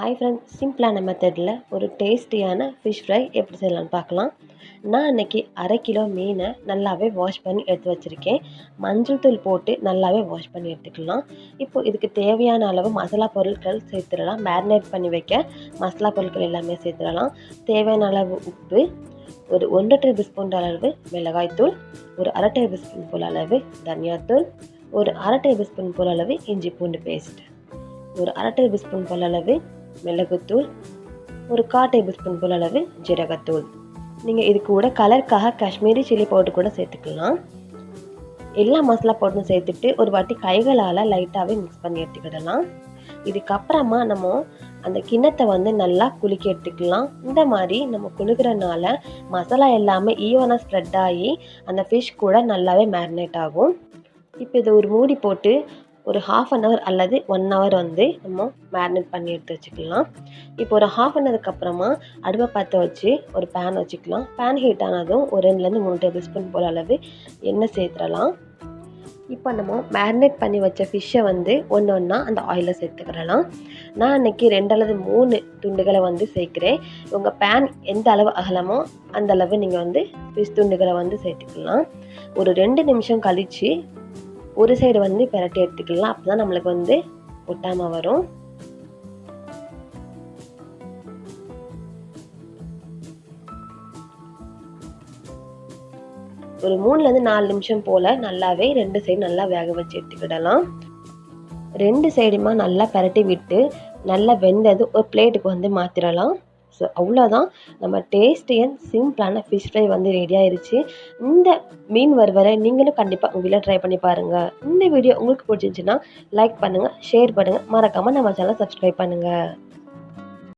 Hi friends சிம்பிளான மெத்தடில் ஒரு டேஸ்டியான ஃபிஷ் ஃப்ரை எப்படி செய்யலாம்னு பார்க்கலாம். நான் இன்றைக்கி அரை கிலோ மீனை நல்லாவே வாஷ் பண்ணி எடுத்து வச்சுருக்கேன். மஞ்சள் தூள் போட்டு நல்லாவே வாஷ் பண்ணி எடுத்துக்கலாம். இப்போது இதுக்கு தேவையான அளவு மசாலா பொருட்கள் சேர்த்துடலாம். மேரினேட் பண்ணி வைக்க மசாலா பொருட்கள் எல்லாமே சேர்த்துடலாம். தேவையான அளவு உப்பு ஒரு ஒன்றரை டேபிள் ஸ்பூன் அளவு மிளகாய்த்தூள் ஒரு அரை டேபிள் ஸ்பூன் போல் அளவு தனியாத்தூள் ஒரு அரை டேபிள் ஸ்பூன் போல் அளவு இஞ்சி பூண்டு பேஸ்ட் ஒரு அரை டேபிள் ஸ்பூன் போல் அளவு மிளகுத்தூள் ஒரு கா டேபிள் ஸ்பூன் போல் அளவு ஜீரகத்தூள். நீங்கள் இது கூட கலருக்காக காஷ்மீரி சில்லி பவுடர் கூட சேர்த்துக்கலாம். எல்லா மசாலா பவுடரும் சேர்த்துட்டு ஒரு வாட்டி கைகளால் லைட்டாகவே மிக்ஸ் பண்ணி எடுத்துக்கிடலாம். இதுக்கப்புறமா நம்ம அந்த கிண்ணத்தை வந்து நல்லா குலுக்கி எடுத்துக்கலாம். இந்த மாதிரி நம்ம குலுக்கிறனால மசாலா எல்லாமே ஈவனாக ஸ்ப்ரெட் ஆகி அந்த ஃபிஷ் கூட நல்லாவே மேரினேட் ஆகும். இப்போ இதை ஒரு மூடி போட்டு ஒரு ஹாஃப் அன் ஹவர் அல்லது ஒன் ஹவர் வந்து நம்ம மேரினேட் பண்ணி எடுத்து வச்சுக்கலாம். இப்போ ஒரு ஹாஃப் அன் ஹவருக்கு அப்புறமா அடுப்பை பற்ற வச்சு ஒரு பேன் வச்சுக்கலாம். பேன் ஹீட் ஆனதும் ஒரு ரெண்டுலேருந்து மூணு டேபிள் ஸ்பூன் போல் அளவு எண்ணெய் சேர்த்துடலாம். இப்போ நம்ம மேரினேட் பண்ணி வச்ச ஃபிஷ்ஷை வந்து ஒன்று ஒன்றா அந்த ஆயிலில் சேர்த்துக்கிடலாம். நான் அன்றைக்கி ரெண்டு அல்லது மூணு துண்டுகளை வந்து சேர்க்குறேன். உங்கள் பேன் எந்த அளவு அகலமோ அந்த அளவு நீங்கள் வந்து ஃபிஷ் துண்டுகளை வந்து சேர்த்துக்கலாம். ஒரு ரெண்டு நிமிஷம் கழித்து ஒரு சைடு வந்து பெரட்டி எடுத்துக்கலாம். அப்போ தான் நம்மளுக்கு வந்து ஒட்டாமல் வரும். ஒரு மூணுலேருந்து நாலு நிமிஷம் போல் நல்லாவே ரெண்டு சைடு நல்லா வேக வச்சு எடுத்துக்கிடலாம். ரெண்டு சைடுமா நல்லா பரட்டி விட்டு நல்லா வெந்தது ஒரு பிளேட்டுக்கு வந்து மாற்றிடலாம் ஸோ அவ்வளோதான் நம்ம டேஸ்டி அண்ட் சிம்பிளான ஃபிஷ் ஃப்ரை வந்து ரெடி ஆயிடுச்சு இந்த மீன் வறுவரை நீங்களும் கண்டிப்பாக உங்கள் வீட்டில் ட்ரை பண்ணி பாருங்கள் இந்த வீடியோ உங்களுக்கு பிடிச்சிருந்துச்சின்னா லைக் பண்ணுங்கள் ஷேர் பண்ணுங்கள் மறக்காமல் நம்ம சேனலை சப்ஸ்கிரைப் பண்ணுங்கள்